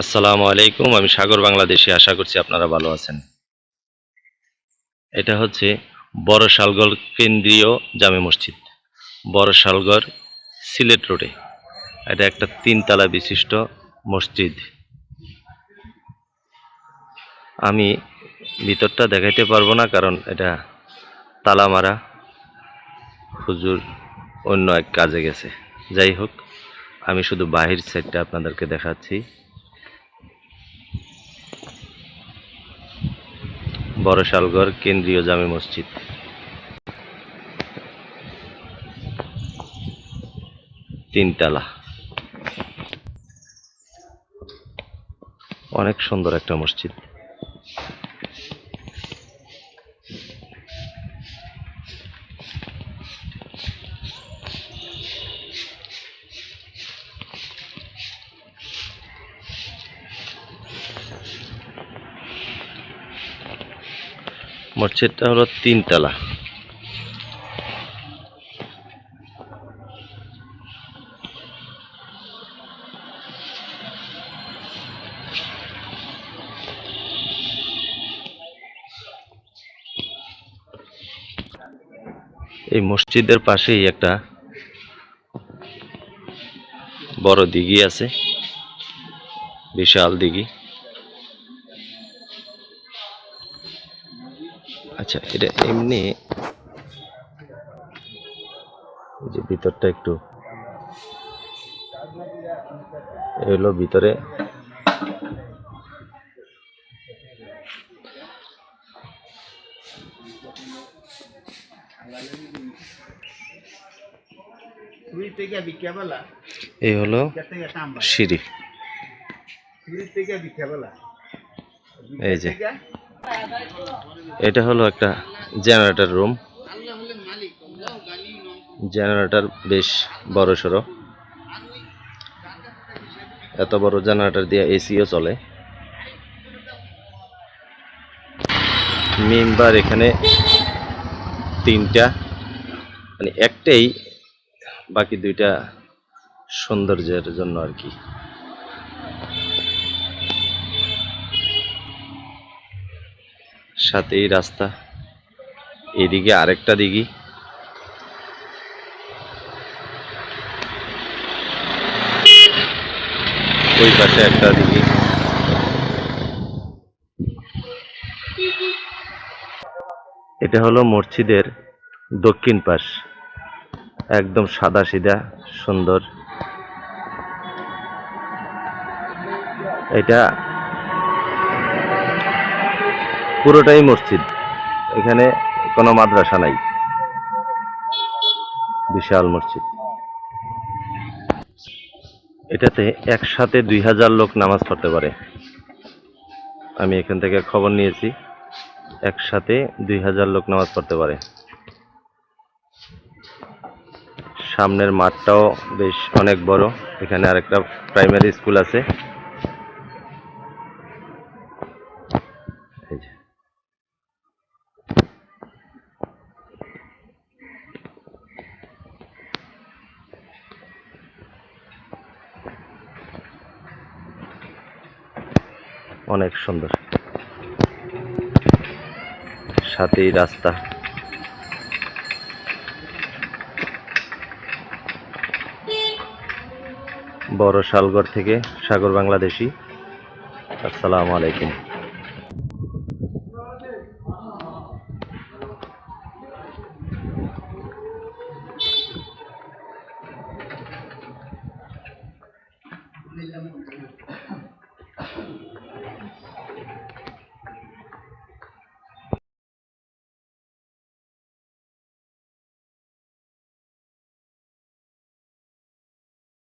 আসসালামু আলাইকুম, আমি সাগর বাংলাদেশি, আশা করছি আপনারা ভালো আছেন। এটা হচ্ছে বড় শালগড় কেন্দ্রীয় জামে মসজিদ, বড় শালগড় সিলেট রোডে। এটা একটা তিনতলা বিশিষ্ট মসজিদ। আমি ভিতরটা দেখাইতে পারব না, কারণ এটা তালা মারা হুজুর অন্য এক কাজে গেছে। যাই হোক, আমি শুধু বাহির সাইডটা আপনাদেরকে দেখাচ্ছি। বড় শালগড় কেন্দ্রীয় জামে মসজিদ। তিনতলা। অনেক সুন্দর একটা মসজিদ। মসজিদটা হলো তিনতলা। এই মসজিদের পাশেই একটা বড় দিঘি আছে বিশাল দিঘি। আচ্ছা এটা এমনি যে ভিতরটা একটু এ হলো ভিতরে। এই হলো সিঁড়ি। এই যে। এটা হলো একটা জেনারেটর রুম জেনারেটর বেশ বড় সড়ো। এত বড় জেনারেটর দিয়ে এসিও চলে। মেম্বার এখানে তিনটা। মানে একটাই, বাকি দুইটা সৌন্দর্যের জন্য আর কি। সাথেই রাস্তা। এদিকে আরেকটা দিঘি। ওই পাশে একটা দিঘি। এটা হলো মসজিদের দক্ষিণ পাশ। একদম সাদা সিধা সুন্দর। এটা পুরোটাই মসজিদ। এখানে কোনো মাদ্রাসা নাই। বিশাল মসজিদ। এটাতে একসাথে দুই হাজার লোক নামাজ পড়তে পারে। আমি এখান থেকে খবর নিয়েছি, একসাথে দুই হাজার লোক নামাজ পড়তে পারে। সামনের মাঠটাও বেশ অনেক বড়। এখানে আরেকটা প্রাইমারি স্কুল আছে। অনেক সুন্দর। সাথেই রাস্তা। বড় শালগড় থেকে সাগর বাংলাদেশি। আসসালামু আলাইকুম।